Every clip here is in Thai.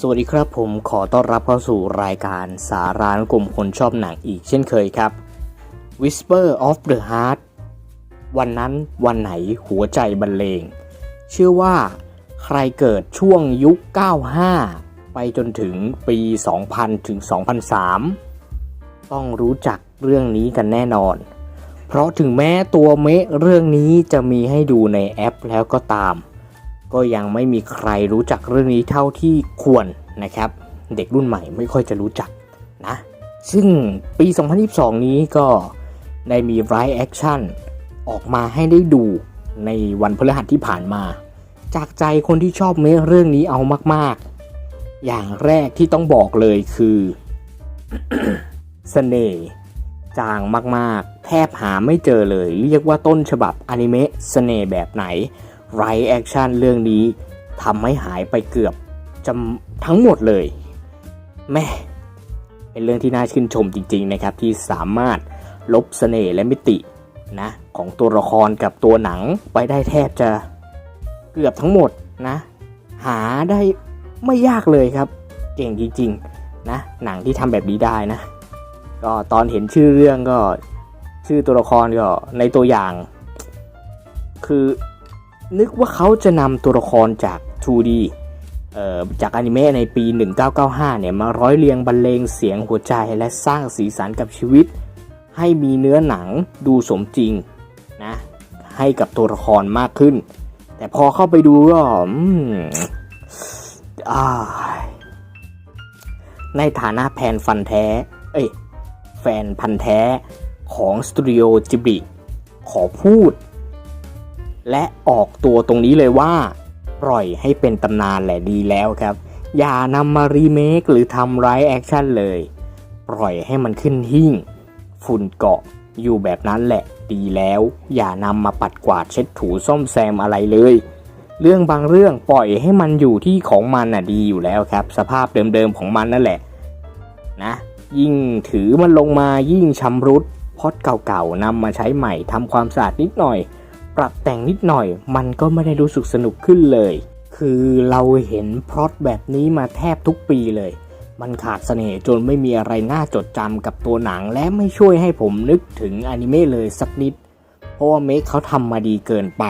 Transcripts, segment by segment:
สวัสดีครับผมขอต้อนรับเข้าสู่รายการสารานุกลุ่มคนชอบหนังอีกเช่นเคยครับ Whisper of the Heart วันนั้นวันไหนหัวใจบรรเลง เชื่อว่าใครเกิดช่วงยุค 95 ไปจนถึงปี 2000 ถึง 2003 ต้องรู้จักเรื่องนี้กันแน่นอน เพราะถึงแม้ตัวเมะเรื่องนี้จะมีให้ดูในแอปแล้วก็ตาม ก็ยังไม่มีใครรู้จักเรื่องนี้เท่าที่ควรนะครับ เด็กรุ่นใหม่ไม่ค่อยจะรู้จักนะ ซึ่งปี 2022 นี้ก็ได้มีไรแอคชั่นออกมาให้ได้ดูในวันพฤหัสที่ผ่านมา จากใจคนที่ชอบเมเรื่องนี้เอามาก ๆ อย่างแรกที่ต้องบอกเลยคือเสน่ห์จางมาก ๆ แทบหาไม่เจอเลย เรียกว่าต้นฉบับอนิเมะเสน่ห์แบบไหน ไรแอคชั่นเรื่องนี้ทำให้หายไปเกือบจำทั้งหมดเลย แม่เป็นเรื่องที่น่าชื่นชมจริงๆนะครับที่สามารถลบเสน่ห์และมิตินะของตัวละครกับตัวหนังไปได้แทบจะเกือบทั้งหมดนะ หาได้ไม่ยากเลยครับ เก่งจริงๆนะหนังที่ทำแบบนี้ได้นะ ก็ตอนเห็นชื่อเรื่องก็ชื่อตัวละครก็ในตัวอย่าง คือ นึกว่าเขาจะนำตัวละครจาก 2D เอ่อจากอนิเมะในปี 1995 เนี่ย มาร้อยเรียงบรรเลงเสียงหัวใจและสร้างสีสันกับชีวิต ให้มีเนื้อหนังดูสมจริงนะให้กับตัวละครมากขึ้น แต่พอเข้าไปดูก็อืมอ่าในฐานะแฟนฟันแท้ เอ้ย แฟนพันธ์แท้ของสตูดิโอจิบิขอพูด และออกตัวตรงนี้เลยว่า ปล่อยให้เป็นตำนานแหละดีแล้วครับ อย่านำมารีเมคหรือทำไรแอคชั่นเลย ปล่อยให้มันขึ้นหิ้งฝุ่นเกาะอยู่แบบนั้นแหละดีแล้ว อย่านำมาปัดกวาดเช็ดถูซ่อมแซมอะไรเลย เรื่องบางเรื่องปล่อยให้มันอยู่ที่ของมันน่ะดีอยู่แล้วครับ สภาพเดิมๆของมันนั่นแหละนะยิ่งถือมันลงมายิ่งชำรุดพอดเก่าๆนำมาใช้ใหม่ทำความสะอาดนิดหน่อย ปรับแต่งนิดหน่อย มันก็ไม่ได้รู้สึกสนุกขึ้นเลย คือเราเห็นพล็อตแบบนี้มาแทบทุกปีเลย มันขาดเสน่ห์จนไม่มีอะไรน่าจดจำกับตัวหนัง และไม่ช่วยให้ผมนึกถึงอนิเมะเลยสักนิด เพราะว่าเมคเขาทำมาดีเกินไป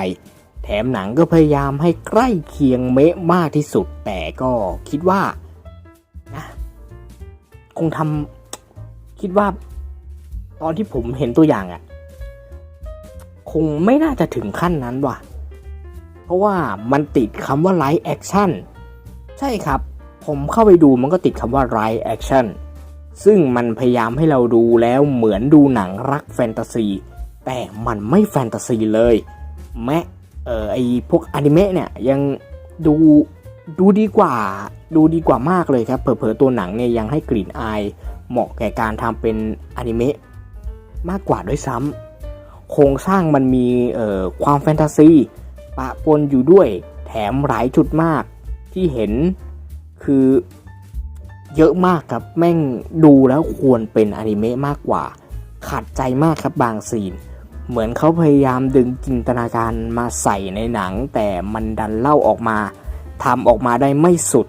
แถมหนังก็พยายามให้ใกล้เคียงเมะมากที่สุด แต่ก็คิดว่านะคงทำคิดว่า ตอนที่ผมเห็นตัวอย่างอะ คงไม่น่าจะถึงขั้นนั้นว่ะ เพราะว่ามันติดคำว่าไลฟ์แอคชั่นใช่ครับ ผมเข้าไปดูมันก็ติดคำว่าไลฟ์แอคชั่นซึ่งมันพยายามให้เราดูแล้วเหมือนดูหนังรักแฟนตาซี แต่มันไม่แฟนตาซีเลย แม้เออไอพวกอนิเมะเนี่ยยังดูดูดีกว่า ดูดีกว่ามากเลยครับ เผลอๆตัวหนังเนี่ยยังให้กลิ่นอาย เหมาะแก่การทำเป็นอนิเมะมากกว่าด้วยซ้ำ โครงสร้างมันมีความแฟนตาซีปะปนอยู่ด้วย แถมหลายจุดมาก ที่เห็นคือเยอะมากครับแม่งดูแล้วควรเป็นอนิเมะมากกว่าขัดใจมากครับบางซีน เหมือนเขาพยายามดึงจินตนาการมาใส่ในหนัง แต่มันดันเล่าออกมาทำออกมาได้ไม่สุด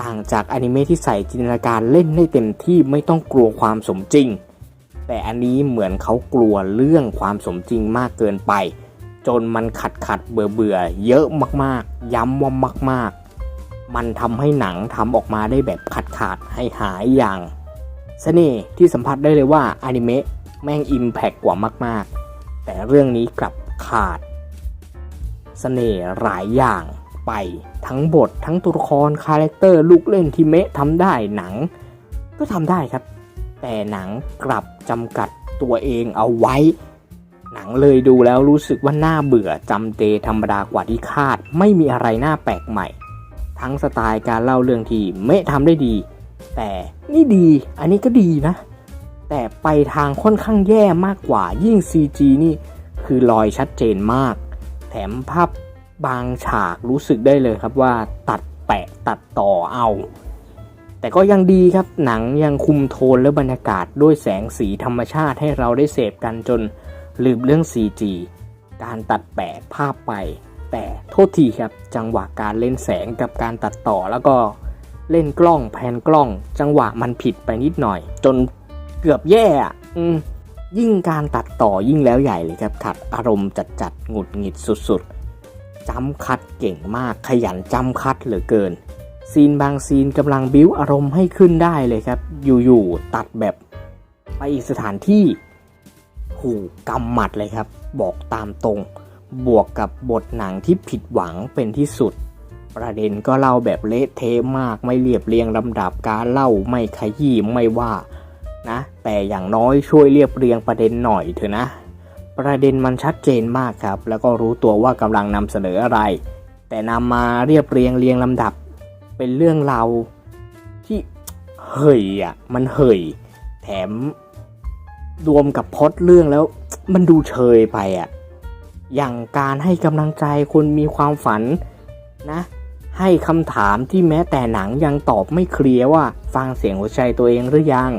ต่างจากอนิเมะที่ใส่จินตนาการเล่นให้เต็มที่ไม่ต้องกลัวความสมจริง แต่อันนี้เหมือนเขากลัวเรื่องความสมจริงมากเกินไป จนมันขัดขัดเบื่อเบื่อเยอะมากๆ ย้ำว่ามาก ๆ มันทำให้หนังทำออกมาได้แบบขาดขาดให้หายอย่างเสน่ห์ที่สัมผัสได้เลยว่าอนิเมะแม่งอิมแพกกว่ามาก ๆ แต่เรื่องนี้กลับขาดเสน่ห์หลายอย่างไปทั้งบททั้งตัวละครคาแรคเตอร์ลูกเล่นที่เมะทำได้หนัง ก็ทำได้ครับ แต่หนังกลับจำกัดตัวเองเอาไว้ หนังเลยดูแล้วรู้สึกว่าน่าเบื่อจำเจธรรมดากว่าที่คาด ไม่มีอะไรน่าแปลกใหม่ ทั้งสไตล์การเล่าเรื่องที่เมะทำได้ดี แต่นี่ดี อันนี้ก็ดีนะ แต่ไปทางค่อนข้างแย่มากกว่ายิ่ง CG นี่คือรอยชัดเจนมาก แถมภาพบางฉากรู้สึกได้เลยครับว่าตัดแปะตัดต่อเอา แต่ก็ยังดีครับหนังยังคุมโทนและบรรยากาศด้วยแสงสีธรรมชาติให้เราได้เสพกันจนลืมเรื่อง CG การตัดแปะภาพไป แต่โทษทีครับจังหวะการเล่นแสงกับการตัดต่อแล้วก็เล่นกล้องแพนกล้อง จังหวะมันผิดไปนิดหน่อย จนเกือบแย่อะอืมยิ่งการตัดต่อยิ่งแล้วใหญ่เลยครับขัดอารมณ์จัดจัดหงุดหงิดสุดๆจำคัดเก่งมากขยันจำคัดเหลือเกิน ซีนบางซีนกำลังบิ้วอารมณ์ให้ขึ้นได้เลยครับ อยู่ๆตัดแบบไปอีกสถานที่หูกำหมัดเลยครับ บอกตามตรง บวกกับบทหนังที่ผิดหวังเป็นที่สุด ประเด็นก็เล่าแบบเละเทะมากไม่เรียบเรียงลำดับการเล่าไม่ขยี้ไม่ว่านะ แต่อย่างน้อยช่วยเรียบเรียงประเด็นหน่อยเถอะนะ ประเด็นมันชัดเจนมากครับ แล้วก็รู้ตัวว่ากำลังนำเสนออะไร แต่นำมาเรียบเรียงเรียงลำดับ เป็นเรื่องราวที่เฮ้ยอะ มันเฮ้ยแถมรวมกับพอดเรื่องแล้ว มันดูเชยไปอะ อย่างการให้กำลังใจคนมีความฝันนะ ให้คำถามที่แม้แต่หนังยังตอบไม่เคลียร์ว่า ฟังเสียงหัวใจตัวเองหรือยัง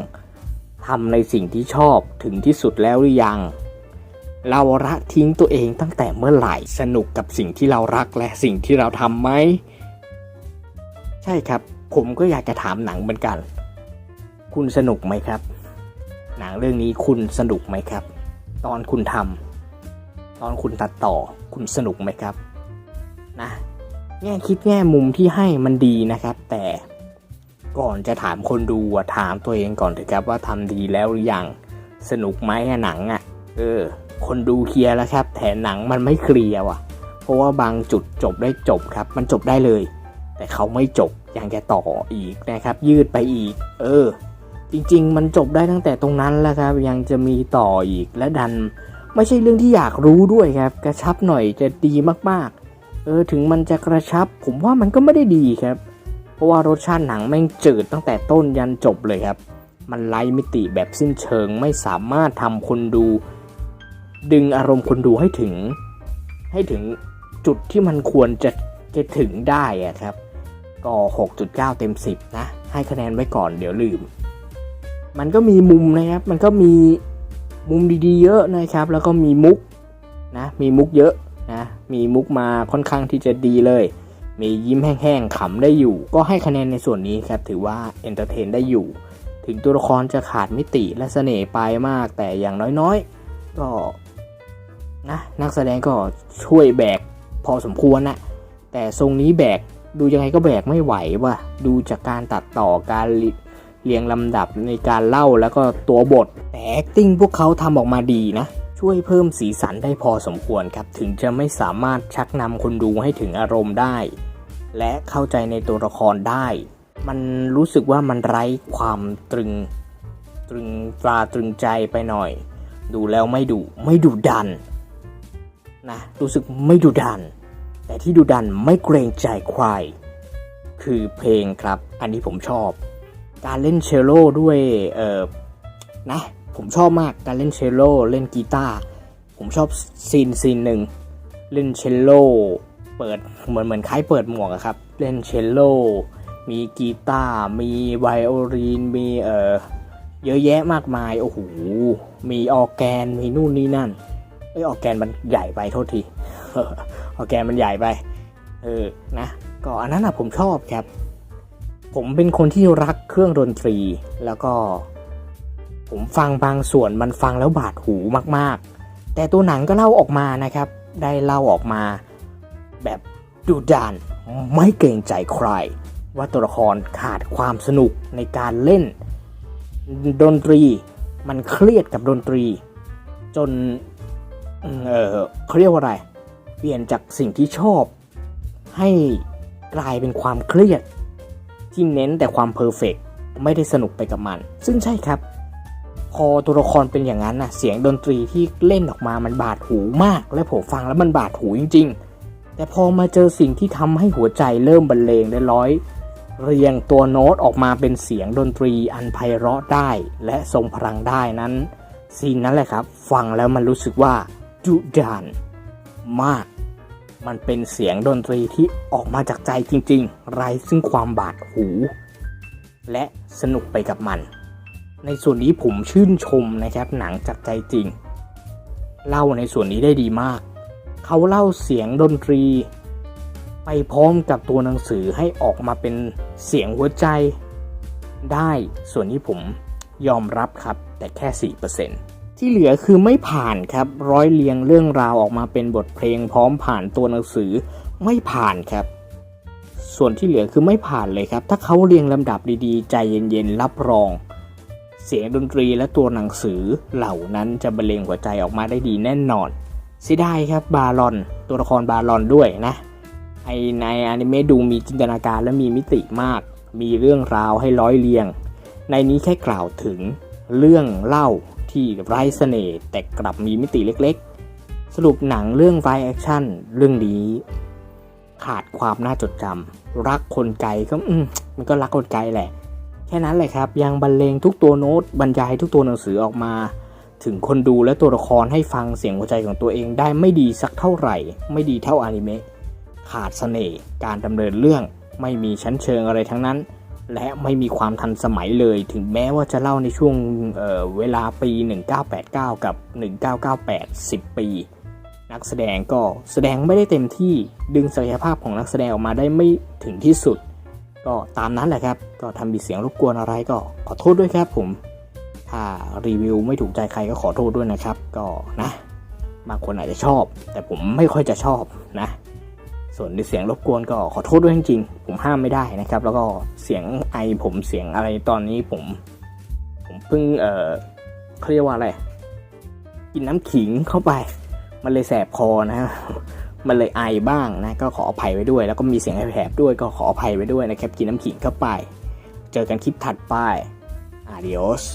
ทำในสิ่งที่ชอบถึงที่สุดแล้วหรือยัง เราละทิ้งตัวเองตั้งแต่เมื่อไหร่สนุกกับสิ่งที่เรารักและสิ่งที่เราทำไหม ใช่ครับ ผมก็อยากจะถามหนังเหมือนกัน คุณสนุกไหมครับ หนังเรื่องนี้คุณสนุกไหมครับ ตอนคุณทำตอนคุณตัดต่อ คุณสนุกไหมครับ นะแง่คิดแง่มุมที่ให้มันดีนะครับ แต่ก่อนจะถามคนดูถามตัวเองก่อนเถอะครับว่าทำดีแล้วหรือยังสนุกไหมหนังอะเออ คนดูเคลียร์แล้วครับแต่หนังมันไม่เคลียร์ว่ะ เพราะว่าบางจุดจบได้จบครับ มันจบได้เลย แต่เขาไม่จบยังจะต่ออีกนะครับ ยืดไปอีก เออ จริง ๆ มันจบได้ตั้งแต่ตรงนั้นแล้วครับ ยังจะมีต่ออีกและดัน ไม่ใช่เรื่องที่อยากรู้ด้วยครับ กระชับหน่อยจะดีมากๆ เออถึงมันจะกระชับ ผมว่ามันก็ไม่ได้ดีครับ เพราะว่ารสชาติหนังแม่งจืดตั้งแต่ต้นยันจบเลยครับ มันไร้มิติแบบสิ้นเชิงไม่สามารถทำคนดู ดึงอารมณ์คนดูให้ถึง ให้ถึงจุดที่มันควรจะจะถึงได้อะครับ ก็ 6.9 เต็ม 10 นะ ให้คะแนนไว้ก่อนเดี๋ยวลืม มันก็มีมุมนะครับ มันก็มีมุมดีๆ เยอะนะครับ แล้วก็มีมุกนะ มีมุกเยอะนะ มีมุกมาค่อนข้างที่จะดีเลย มียิ้มแห้งๆขำได้อยู่ ก็ให้คะแนนในส่วนนี้ครับ ถือว่าเอนเตอร์เทนได้อยู่ ถึงตัวละครจะขาดมิติและเสน่ห์ไปมาก แต่อย่างน้อยๆ ก็นะนักแสดงก็ช่วยแบกพอสมควรนะแต่ทรงนี้แบก ดูยังไงก็แบกไม่ไหวว่ะ ดูจากการตัดต่อการเรียงลำดับในการเล่าแล้วก็ตัวบท แต่ acting พวกเขาทำออกมาดีนะ ช่วยเพิ่มสีสันได้พอสมควรครับ ถึงจะไม่สามารถชักนำคนดูให้ถึงอารมณ์ได้ และเข้าใจในตัวละครได้ มันรู้สึกว่ามันไร้ความตรึง ตรึงตราตรึงใจไปหน่อย ดูแล้วไม่ดุไม่ดุดันนะรู้สึกไม่ดุดัน แต่ที่ดุดันไม่เกรงใจใคร คือเพลงครับ อันนี้ผมชอบ การเล่นเชลโลด้วยเออนะผมชอบมากการเล่นเชลโลเล่นกีตาร์ผมชอบซีนซีนหนึ่งเล่นเชลโลเปิดเหมือนเหมือนคล้ายเปิดหมวกครับ เล่นเชลโลมีกีตาร์มีไวโอลินมีเออเยอะแยะมากมายโอ้โหมีออแกนมีนู่นนี่นั่นเอ้ยออแกนมันใหญ่ไปโทษที ออแกนมันใหญ่ไปเออนะก็อันนั้นอะผมชอบครับ ผมเป็นคนที่รักเครื่องดนตรี แล้วก็ ผมฟังบางส่วนมันฟังแล้วบาดหูมากๆ แต่ตัวหนังก็เล่าออกมานะครับ ได้เล่าออกมา แบบดุดันไม่เกรงใจใคร ว่าตัวละครขาดความสนุกในการเล่น ดนตรีมันเครียดกับดนตรี จน เออเขาเรียกว่าอะไร เปลี่ยนจากสิ่งที่ชอบ ให้กลายเป็นความเครียด ที่เน้นแต่ความเพอร์เฟกไม่ได้สนุกไปกับมัน ซึ่งใช่ครับ พอตัวละครเป็นอย่างนั้นน่ะเสียงดนตรีที่เล่นออกมามันบาดหูมาก และผมฟังแล้วมันบาดหูจริง ๆ แต่พอมาเจอสิ่งที่ทำให้หัวใจเริ่มบรรเลงได้ร้อย เรียงตัวโน้ตออกมาเป็นเสียงดนตรีอันไพเราะได้ และทรงพลังได้นั้นซีนนั้นแหละครับ ฟังแล้วมันรู้สึกว่าดุดัน มาก มันเป็นเสียงดนตรีที่ออกมาจากใจจริงๆ ไร้ซึ่งความบาดหู และสนุกไปกับมัน ในส่วนนี้ผมชื่นชมนะครับหนังจากใจจริง เล่าในส่วนนี้ได้ดีมาก เขาเล่าเสียงดนตรี ไปพร้อมกับตัวหนังสือให้ออกมาเป็นเสียงหัวใจ ได้ส่วนนี้ผมยอมรับครับแต่แค่ 4% ที่เหลือคือไม่ผ่านครับร้อยเรียงเรื่องราวออกมาเป็นบทเพลงพร้อมผ่านตัวหนังสือไม่ผ่านครับ ส่วนที่เหลือคือไม่ผ่านเลยครับ ถ้าเขาเรียงลำดับดีๆ ใจเย็นๆรับรอง เสียงดนตรีและตัวหนังสือเหล่านั้นจะบรรเลงหัวใจออกมาได้ดีแน่นอนเสียดายครับบาลอน ตัวละครบาลอนด้วยนะไอในอนิเมะดูมีจินตนาการและมีมิติมาก มีเรื่องราวให้ร้อยเรียง ในนี้แค่กล่าวถึงเรื่องเล่า ที่ไร้เสน่ห์แต่กลับมีมิติเล็กๆ สรุปหนังเรื่องไฟแอคชั่นเรื่องนี้ ขาดความน่าจดจำรักคนไกลก็อืมมันก็รักคนไกลแหละ แค่นั้นเลยครับ ยังบรรเลงทุกตัวโน้ตบรรยายทุกตัวหนังสือออกมา ถึงคนดูและตัวละครให้ฟังเสียงหัวใจของตัวเองได้ไม่ดีสักเท่าไหร่ ไม่ดีเท่าอนิเมะขาดเสน่ห์การดำเนินเรื่องไม่มีชั้นเชิงอะไรทั้งนั้น และไม่มีความทันสมัยเลย ถึงแม้ว่าจะเล่าในช่วงเเวลาปี 1989 กับ 1998 10 ปี นักแสดงก็แสดงไม่ได้เต็มที่ดึงศักยภาพของนักแสดงออกมาได้ไม่ถึงที่สุด ก็ตามนั้นแหละครับ ก็ทำมีเสียงรบกวนอะไรก็ขอโทษด้วยครับผม ถ้ารีวิวไม่ถูกใจใครก็ขอโทษด้วยนะครับ ก็นะบางคนอาจจะชอบ แต่ผมไม่ค่อยจะชอบนะ ส่วนในเสียงรบกวนก็ขอโทษด้วยจริงๆผมห้ามไม่ได้นะครับ แล้วก็เสียงไอผมเสียงอะไรตอนนี้ผม ผมเพิ่งเออเขาเรียกว่าอะไรกินน้ำขิงเข้าไป มันเลยแสบคอนะมันเลยไอบ้างนะก็ขออภัยไว้ด้วย แล้วก็มีเสียงแผลบด้วยก็ขออภัยไว้ด้วยนะครับกินน้ำขิงเข้าไป เจอกันคลิปถัดไป Adios